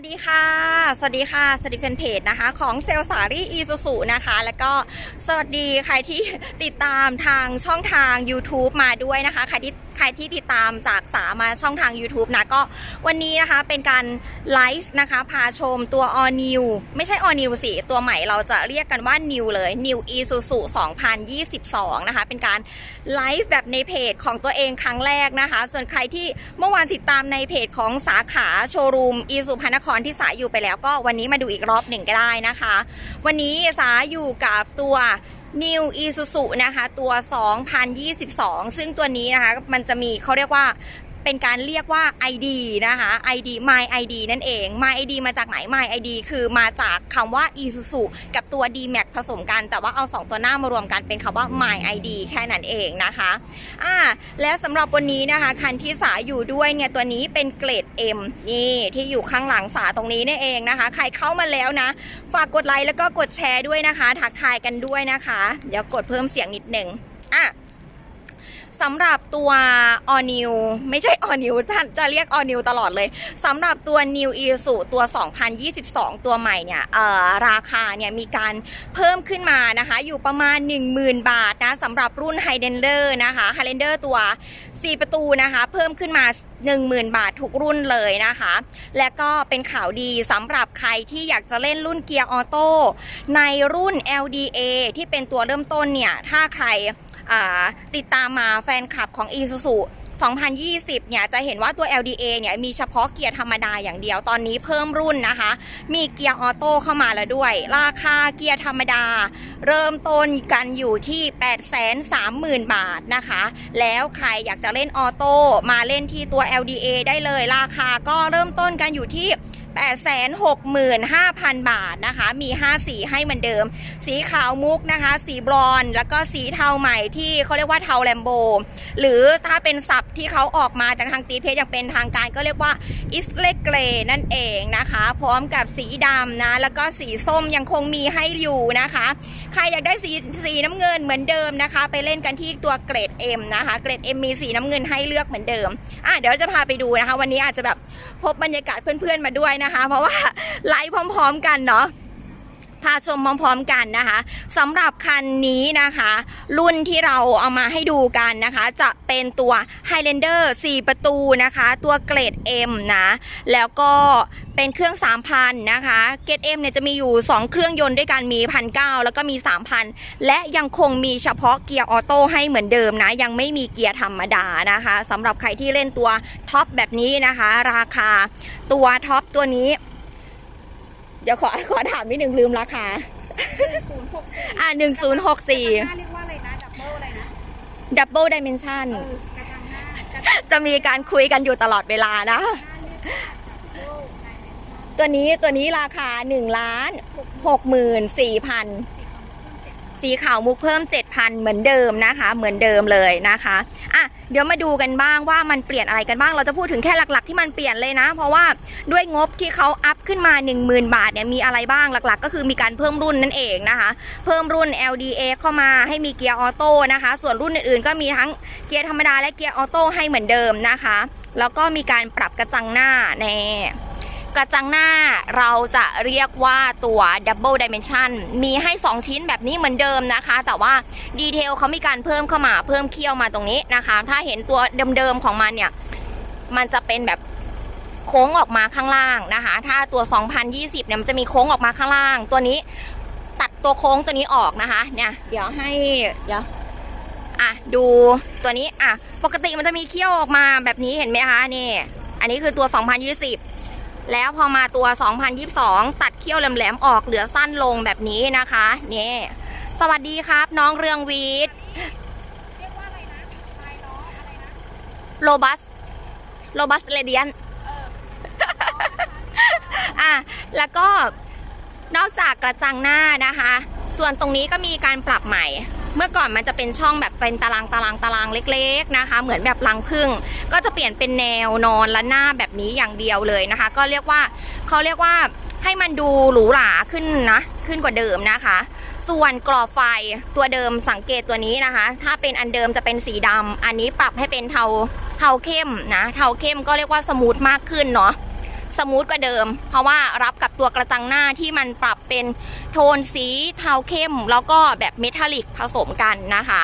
วัสดีค่ะ สวัสดีค่ะ สวัสดีแฟนเพจนะคะ ของเซลสารีอีซูซูนะคะ แล้วก็สวัสดีใครที่ติดตามทางช่องทาง YouTube มาด้วยนะคะ ใครที่ ใครที่ติดตามจากสามาช่องทาง YouTube นะก็วันนี้นะคะเป็นการไลฟ์นะคะพาชมตัว All New ไม่ใช่ All New สิตัวใหม่เราจะเรียกกันว่า New เลย New Isuzu 2022 นะคะ เป็นการไลฟ์แบบในเพจของตัวเองครั้งแรกนะคะ ส่วนใครที่เมื่อวานติดตามในเพจของสาขาโชว์รูมอีสุพรรณนครที่สาอยู่ไปแล้วก็วันนี้มาดูอีกรอบหนึ่งก็ได้นะคะ วันนี้สาอยู่กับตัว New Isuzu นะคะ ตัว 2022 ซึ่งตัวนี้นะคะ มันจะมีเขาเรียกว่า เป็นการเรียกว่า ID นะคะ ID My ID นั่นเอง My ID มาจากไหน My ID คือมาจากคำว่า Isuzu กับตัว D-Max ผสมกัน แต่ว่าเอา 2 ตัวหน้ามารวมกันเป็นคำว่า My ID แค่นั้นเองนะคะอ่าและสำหรับวันนี้นะคะ คันที่สาอยู่ด้วยเนี่ย ตัวนี้เป็นเกรด M นี่ที่อยู่ข้างหลังสาตรงนี้นี่เองนะคะ ใครเข้ามาแล้วนะ ฝากกดไลค์แล้วก็กดแชร์ด้วยนะคะ ทักทายกันด้วยนะคะ เดี๋ยวกดเพิ่มเสียงนิดหนึ่ง สำหรับตัว All New ไม่ใช่ All New จะจะเรียก All New ตลอดเลยสำหรับตัว New i s u ตัว 2022 ตัวใหม่เนี่ยราคาเนี่ยมีการเพิ่มขึ้นมานะคะ อยู่ประมาณ 10,000 บาทนะสำหรับรุ่น Highlander นะคะ Highlander ตัว 4 ประตูนะคะ เพิ่มขึ้นมา 10,000 บาททุกรุ่นเลยนะคะ และก็เป็นข่าวดีสำหรับใครที่อยากจะเล่นรุ่นเกียร์ออโต้ในรุ่น LDA ที่เป็นตัวเริ่มต้นเนี่ย ถ้าใคร ติดตามมาแฟนคลับของ Isuzu 2020 เนี่ยจะเห็นว่าตัว LDA เนี่ยมีเฉพาะเกียร์ธรรมดาอย่างเดียว ตอนนี้เพิ่มรุ่นนะคะ มีเกียร์ออโต้เข้ามาแล้วด้วย ราคาเกียร์ธรรมดา เริ่มต้นกันอยู่ที่ 830,000 บาทนะคะ แล้วใครอยากจะเล่นออโต้มาเล่นที่ตัว LDA ได้เลย ราคาก็เริ่มต้นกันอยู่ที่ 865,000 บาทนะคะ มี 5 สีให้เหมือนเดิม สีขาวมุกนะคะ สีบรอนซ์แล้วก็สีเทาใหม่ที่เขาเรียกว่าเทาแลมโบ หรือถ้าเป็นศัพท์ที่เขาออกมาจากทางตีเพจอย่างเป็นทางการก็เรียกว่าอิสเลเกรนั่นเองนะคะ พร้อมกับสีดำนะ แล้วก็สีส้มยังคงมีให้อยู่นะคะ ใครอยากได้สีสีน้ำเงินเหมือนเดิมนะคะ ไปเล่นกันที่ตัวเกรด M นะคะ เกรด M มีสีน้ำเงินให้เลือกเหมือนเดิมอะเดี๋ยวจะพาไปดูนะคะ วันนี้อาจจะแบบ พบบรรยากาศเพื่อนๆมาด้วยนะคะ เพราะว่าไลฟ์พร้อม ๆ กันเนาะ พาชมพร้อมๆกันนะคะสำหรับคันนี้นะคะ รุ่นที่เราเอามาให้ดูกันนะคะ จะเป็นตัว Highlander 4 ประตูนะคะ ตัวเกรด M นะ แล้วก็เป็นเครื่อง 3,000 นะคะ เกรด M เนี่ยจะมีอยู่ 2 เครื่องยนต์ด้วยกันมี1,900แล้วก็มี 3,000 และยังคงมีเฉพาะเกียร์ออโต้ให้เหมือนเดิมนะ ยังไม่มีเกียร์ธรรมดานะคะสำหรับใครที่เล่นตัวท็อปแบบนี้นะคะ ราคาตัวท็อปตัวนี้ ดี๋ยวขอขอถามนิดหนึ่งลืมราคา ศูนย์หกสี่อ่าหนึ่งศูนย์หกสี่หน้าเรียกว่าอะไรนะ ดับเบิลอะไรนะดับเบิลดิเมนชันเออกระจังหน้ากระจังจะมีการคุยกันอยู่ตลอดเวลานะ หน้าเรียกว่าดับเบิลไดเมนชั่นตัวนี้ตัวนี้ราคา1ล้าน6 4 0 0 0สีขาวมุกเพิ่ม 7,000เหมือนเดิมนะคะ เหมือนเดิมเลยนะคะอะเดี๋ยวมาดูกันบ้างว่ามันเปลี่ยนอะไรกันบ้าง เราจะพูดถึงแค่หลัก ๆ ที่มันเปลี่ยนเลยนะ เพราะว่าด้วยงบที่เขาอัพขึ้นมา 10,000 บาทเนี่ยมีอะไรบ้างหลัก ๆ ก็คือมีการเพิ่มรุ่นนั่นเองนะคะ เพิ่มรุ่น LDA เข้ามาให้มีเกียร์ออโต้นะคะ ส่วนรุ่นอื่นๆ ก็มีทั้งเกียร์ธรรมดาและเกียร์ออโต้ให้เหมือนเดิมนะคะ แล้วก็มีการปรับกระจังหน้าใน กระจังหน้าเราจะเรียกว่าตัว Double Dimension มีให้ 2 ชิ้นแบบนี้เหมือนเดิมนะคะ แต่ว่าดีเทลเขามีการเพิ่มเข้ามาเพิ่มเคี่ยวมาตรงนี้นะคะ ถ้าเห็นตัวเดิมๆของมันเนี่ย มันจะเป็นแบบโค้งออกมาข้างล่างนะคะ ถ้าตัว 2020เนี่ยมันจะมีโค้งออกมาข้างล่าง ตัวนี้ตัดตัวโค้งตัวนี้ออกนะคะ เนี่ย เดี๋ยวให้เดี๋ยวอะดูตัวนี้อะปกติมันจะมีเคี่ยวออกมาแบบนี้เห็นไหมคะนี่ อันนี้คือตัว 2020 แล้วพอมาตัว 2022 ตัดเขี้ยวแหลมๆออกเหลือสั้นลงแบบนี้นะคะนี่สวัสดีครับ น้องเรืองวีทเรียกว่าอะไรนะโรบัสโรบัสเรเดียนอออะแล้วก็นอกจากกระจังหน้านะคะ ส่วนตรงนี้ก็มีการปรับใหม่ เมื่อก่อนมันจะเป็นช่องแบบเป็นตารางตารางตารางเล็ก ๆนะคะ เหมือนแบบรังพึ่ง ก็จะเปลี่ยนเป็นแนวนอนและหน้าแบบนี้อย่างเดียวเลยนะคะ ก็เรียกว่าเขาเรียกว่าให้มันดูหรูหราขึ้นนะขึ้นกว่าเดิมนะคะ ส่วนกรอบไฟตัวเดิมสังเกตตัวนี้นะคะ ถ้าเป็นอันเดิมจะเป็นสีดำอันนี้ปรับให้เป็นเทาเทาเข้มนะเทาเข้มก็เรียกว่าสมูทมากขึ้นเนาะ สมูทกว่าเดิม เพราะว่ารับกับตัวกระจังหน้าที่มันปรับเป็นโทนสีเทาเข้ม แล้วก็แบบเมทัลลิกผสมกันนะคะ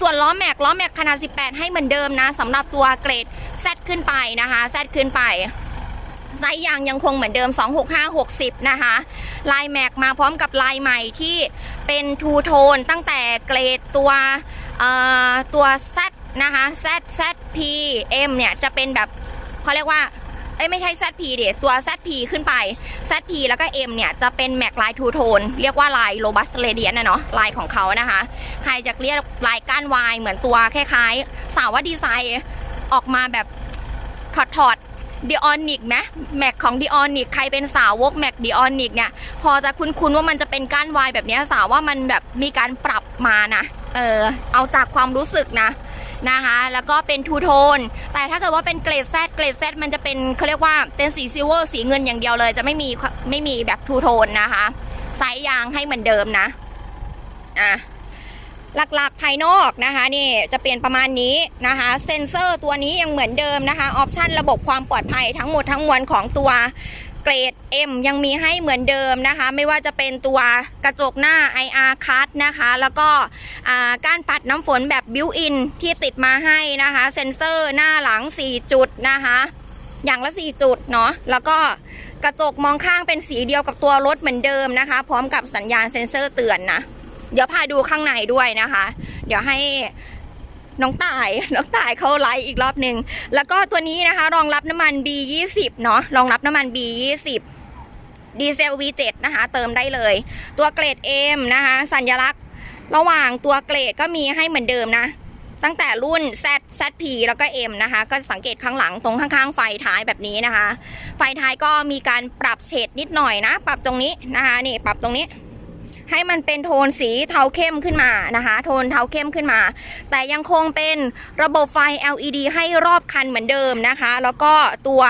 ส่วนล้อแม็กล้อแม็กขนาด 18 ให้เหมือนเดิมนะสำหรับตัวเกรด Z ขึ้นไปนะคะ Z ขึ้นไปไซส์ยางยังคงเหมือนเดิม 26560 นะคะ ลายแม็กมาพร้อมกับลายใหม่ที่เป็นทูโทนตั้งแต่เกรดตัวตัว Z นะคะ Z Z P M เนี่ยจะเป็นแบบเขาเรียกว่า เอ้ยไม่ใช่ ZP เดี๋ยวตัว ZP ขึ้นไป ZP แล้วก็ M เนี่ย จะเป็นแม็กลายทูโทนเรียกว่าลายโรบัสเ a เดียนนะเนาะลายของเขานะคะ ใครจะเรียกลายก้านวายเหมือนตัวคล้ายๆ สาวว่าดีไซน์ออกมาแบบถอดถอดดิออนิกไหมแม็กของดิออนิกใครเป็นสาวกแม็กดิออนิกเนี่ย พอจะคุ้นๆว่ามันจะเป็นก้านวายแบบนี้สาวว่ามันแบบมีการปรับมานะเออเอาจากความรู้สึกนะ นะคะ แล้วก็เป็นทูโทน แต่ถ้าเกิดว่าเป็นเกรดแซดเกรดแซดมันจะเป็นเขาเรียกว่าเป็นสีซิลเวอร์สีเงินอย่างเดียวเลย จะไม่มีไม่มีแบบทูโทนนะคะไซส์ยางให้เหมือนเดิมนะอะหลักๆภายนอกนะคะนี่จะเปลี่ยนประมาณนี้นะคะเซ็นเซอร์ตัวนี้ยังเหมือนเดิมนะคะออปชันระบบความปลอดภัยทั้งหมดทั้งมวลของตัว เกรด M ยังมีให้เหมือนเดิมนะคะ ไม่ว่าจะเป็นตัวกระจกหน้า IR cut นะคะ แล้วก็ก้านปัดน้ำฝนแบบบิวอินที่ติดมาให้นะคะ เซ็นเซอร์หน้าหลัง 4 จุดนะคะ อย่างละ 4 จุดเนาะแล้วก็กระจกมองข้างเป็นสีเดียวกับตัวรถเหมือนเดิมนะคะ พร้อมกับสัญญาณเซ็นเซอร์เตือนนะ เดี๋ยวพาดูข้างในด้วยนะคะ เดี๋ยวให้ น้องต่าย น้องต่ายเขาไลฟ์อีกรอบหนึ่ง แล้วก็ตัวนี้นะคะ รองรับน้ำมัน B20 เนาะ รองรับน้ำมัน B20 ดีเซล V7 นะคะ เติมได้เลย ตัวเกรด M นะคะ สัญลักษณ์ ระหว่างตัวเกรดก็มีให้เหมือนเดิมนะ ตั้งแต่รุ่น Z ZP แล้วก็ M นะคะ ก็สังเกตข้างหลังตรงข้างๆ ไฟท้ายแบบนี้นะคะ ไฟท้ายก็มีการปรับเฉดนิดหน่อยนะ ปรับตรงนี้นะคะ นี่ปรับตรงนี้ ให้มันเป็นโทนสีเทาเข้มขึ้นมานะคะ โทนเทาเข้มขึ้นมา แต่ยังคงเป็นระบบไฟ LED ให้รอบคันเหมือนเดิมนะคะ แล้วก็ตัว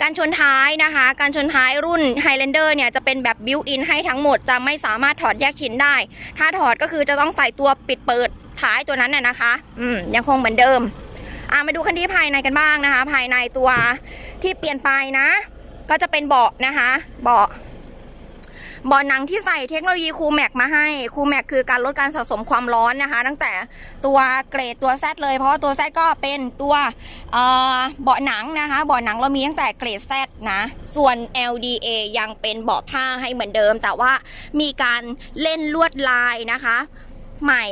การชนท้ายนะคะ การชนท้ายรุ่น Highlander เนี่ยจะเป็นแบบบิวอินให้ทั้งหมดจะไม่สามารถถอดแยกชิ้นได้ ถ้าถอดก็คือจะต้องใส่ตัวปิดเปิดท้ายตัวนั้นน่ะนะคะ อืมยังคงเหมือนเดิมอะมาดูคันที่ภายในกันบ้างนะคะ ภายในตัวที่เปลี่ยนไปนะ ก็จะเป็นเบาะนะคะ เบาะ เบาะหนังที่ใส่เทคโนโลยีคูแม็กมาให้คูแม็กคือการลดการสะสมความร้อนนะคะ ตั้งแต่ตัวเกรดตัวแซเลย เพราะว่าตัวแซก็เป็นตัวเบาะหนังนะคะ เบาะหนังเรามีตั้งแต่เกรดแซนะ ส่วน LDA ยังเป็นเบาะผ้าให้เหมือนเดิม แต่ว่ามีการเล่นลวดลายนะคะ ใหม่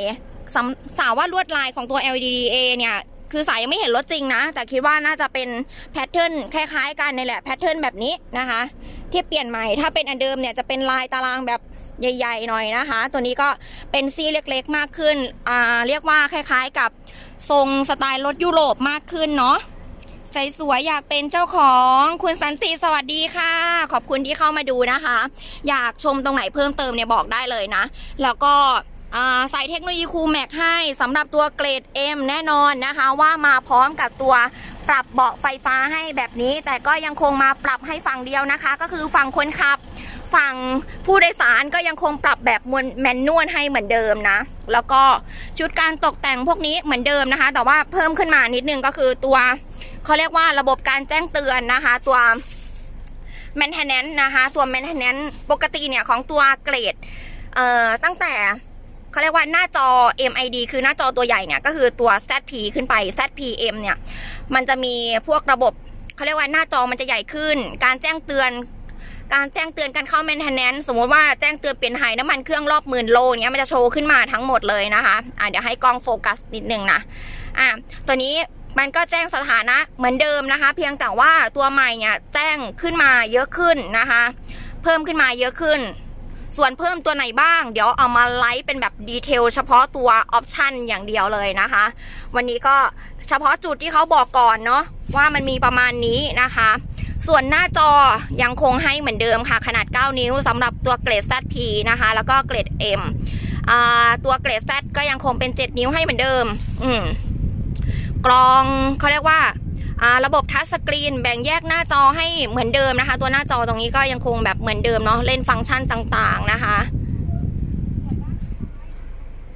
สำสาวว่าลวดลายของตัว LDA เนี่ย คือสายยังไม่เห็นรถจริงนะ แต่คิดว่าน่าจะเป็นแพทเทิร์นคล้ายๆกันนี่แหละแพทเทิร์นแบบนี้นะคะ ที่เปลี่ยนใหม่ถ้าเป็นอันเดิมเนี่ยจะเป็นลายตารางแบบใหญ่ ๆ หน่อยนะคะ ตัวนี้ก็เป็นซี่เล็กๆ มากขึ้นอ่าเรียกว่าคล้ายๆ กับทรงสไตล์รถยุโรปมากขึ้นเนาะใจสวยอยากเป็นเจ้าของคุณสันติสวัสดีค่ะ ขอบคุณที่เข้ามาดูนะคะ อยากชมตรงไหนเพิ่มเติมเนี่ยบอกได้เลยนะ แล้วก็ ใส่เทคโนโลยีคูลแม็กให้สำหรับตัวเกรด M แน่นอนนะคะ ว่ามาพร้อมกับตัวปรับเบาะไฟฟ้าให้แบบนี้ แต่ก็ยังคงมาปรับให้ฝั่งเดียวนะคะ ก็คือฝั่งคนขับ ฝั่งผู้โดยสารก็ยังคงปรับแบบมวนแมนนวลให้เหมือนเดิมนะ แล้วก็ชุดการตกแต่งพวกนี้เหมือนเดิมนะคะ แต่ว่าเพิ่มขึ้นมานิดนึงก็คือตัวเขาเรียกว่าระบบการแจ้งเตือนนะคะ ตัว maintenance นะคะ ตัว maintenance ปกติเนี่ยของตัวเกรดเอ่อตั้งแต่ เขาเรียกว่าหน้าจอ MID คือหน้าจอตัวใหญ่เนี่ยก็คือตัว ZP ขึ้นไป ZPM เนี่ย มันจะมีพวกระบบเขาเรียกว่าหน้าจอมันจะใหญ่ขึ้น การแจ้งเตือน การแจ้งเตือนการเข้า maintenance สมมติว่าแจ้งเตือนเปลี่ยนถ่ายน้ำมันเครื่องรอบหมื่นโลเนี้ยมันจะโชว์ขึ้นมาทั้งหมดเลยนะคะอะเดี๋ยวให้กล้องโฟกัสนิดนึงนะอะตัวนี้มันก็แจ้งสถานะเหมือนเดิมนะคะ เพียงแต่ว่าตัวใหม่เนี่ยแจ้งขึ้นมาเยอะขึ้นนะคะ เพิ่มขึ้นมาเยอะขึ้น ส่วนเพิ่มตัวไหนบ้าง เดี๋ยวเอามาไลฟ์เป็นแบบดีเทลเฉพาะตัวออปชันอย่างเดียวเลยนะคะ วันนี้ก็เฉพาะจุดที่เขาบอกก่อนเนาะว่ามันมีประมาณนี้นะคะ ส่วนหน้าจอยังคงให้เหมือนเดิมค่ะ ขนาด 9 นิ้วสำหรับตัวเกรด ZP นะคะ แล้วก็เกรด M อ่าตัวเกรด Z ก็ยังคงเป็น 7 นิ้วให้เหมือนเดิม อืมกรองเขาเรียกว่า ระบบทัชสกรีนแบ่งแยกหน้าจอให้เหมือนเดิมนะคะ ตัวหน้าจอตรงนี้ก็ยังคงแบบเหมือนเดิมเนาะเล่นฟังก์ชันต่างๆนะคะ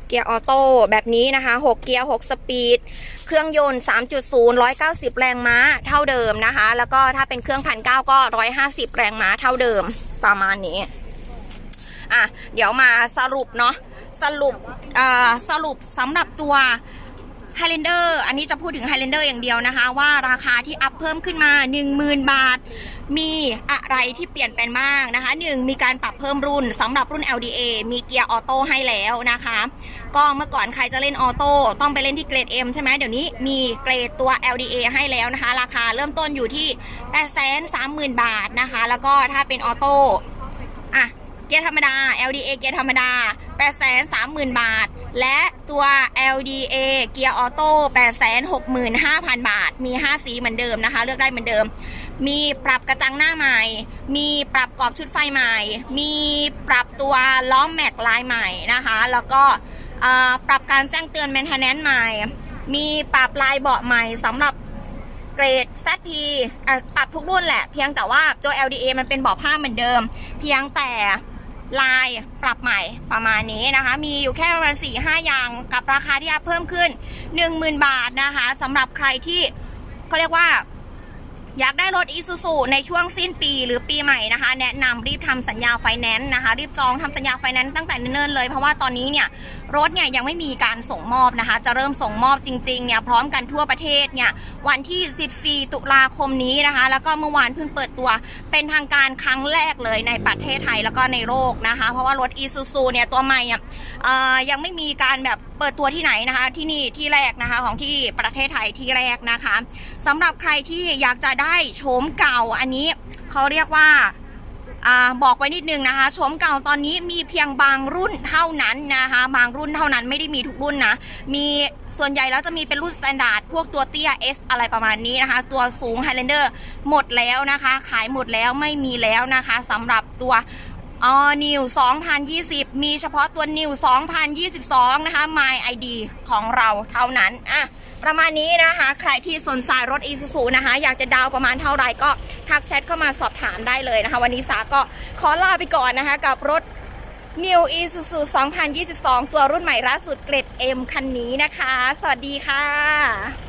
เกียร์ออโต้แบบนี้นะคะ 6 เกียร์ 6 สปีด เครื่องยนต์ 3.0 190 แรงม้าเท่าเดิมนะคะ แล้วก็ถ้าเป็นเครื่องพันเก็150 แรงม้าเท่าเดิมประมาณนี้ อะ เดี๋ยวมาสรุปเนาะ สรุป อ่า สรุปสำหรับตัว Highlander อันนี้จะพูดถึง Highlander อย่างเดียวนะคะ ว่าราคาที่อัพเพิ่มขึ้นมา 10,000 บาท มีอะไรที่เปลี่ยนแปลงบ้างนะคะ 1. มีการปรับเพิ่มรุ่นสำหรับรุ่น LDA มีเกียร์ออโต้ให้แล้วนะคะ ก็เมื่อก่อนใครจะเล่นออโต้ต้องไปเล่นที่เกรด M ใช่ไหมเดี๋ยวนี้มีเกรดตัว LDA ให้แล้วนะคะ ราคาเริ่มต้นอยู่ที่ 830,000 บาทนะคะ แล้วก็ถ้าเป็นออโต้อะเกียร์ธรรมดา LDA เกียร์ธรรมดา 830,000 บาท และตัว LDA เกียร์ออโต้865,000 บาท มี 5 สีเหมือนเดิมนะคะ เลือกได้เหมือนเดิม มีปรับกระจังหน้าใหม่ มีปรับกรอบชุดไฟใหม่ มีปรับตัวล้อมแม็กลายใหม่นะคะ แล้วก็ปรับการแจ้งเตือน maintenance ใหม่ มีปรับลายเบาะใหม่สำหรับเกรด ZP ปรับทุกรุ่นแหละ เพียงแต่ว่าตัว LDA มันเป็นเบาะผ้าเหมือนเดิม เพียงแต่ ลายปรับใหม่ประมาณนี้นะคะ มีอยู่แค่ประมาณ4 5อย่างกับราคาที่อัพเพิ่มขึ้น 10,000 บาทนะคะสำหรับใครที่เขาเรียกว่า อยากได้รถอีซูซูในช่วงสิ้นปีหรือปีใหม่นะคะ แนะนำรีบทำสัญญาไฟแนนซ์นะคะ รีบจองทำสัญญาไฟแนนซ์ตั้งแต่เนิ่นๆเลยเพราะว่าตอนนี้เนี่ย รถเนี่ยยังไม่มีการส่งมอบนะคะ จะเริ่มส่งมอบจริงๆเนี่ยพร้อมกันทั่วประเทศเนี่ยวันที่ 14 ตุลาคมนี้นะคะ แล้วก็เมื่อวานเพิ่งเปิดตัวเป็นทางการครั้งแรกเลยในประเทศไทยแล้วก็ในโลกนะคะ เพราะว่ารถอีซูซูเนี่ยตัวใหม่เนี่ยยังไม่มีการแบบเปิดตัวที่ไหนนะคะ ที่นี่ที่แรกนะคะของที่ประเทศไทยที่แรกนะคะสำหรับใครที่อยากจะได้โฉมเก่าอันนี้เขาเรียกว่า บอกไว้นิดนึงนะคะโฉมเก่าตอนนี้มีเพียงบางรุ่นเท่านั้นนะคะ บางรุ่นเท่านั้นไม่ได้มีทุกรุ่นนะ มีส่วนใหญ่แล้วจะมีเป็นรุ่นสแตนดาร์ดพวกตัวเตี้ย S อะไรประมาณนี้นะคะ ตัวสูง Highlander หมดแล้วนะคะ ขายหมดแล้วไม่มีแล้วนะคะสำหรับตัวออนิว2020 มีเฉพาะตัวนิว2022 นะคะ My ID ของเราเท่านั้น อะ ประมาณนี้นะคะ ใครที่สนใจรถ i s u z u นะคะ อยากจะดาวประมาณเท่าไหร่ก็ ทักแชทเข้ามาสอบถามได้เลยนะคะ วันนี้สาก็ขอลาไปก่อนนะคะ กับรถ New Isuzu 2022 ตัวรุ่นใหม่ล่าสุดเกรด M คันนี้นะคะ สวัสดีค่ะ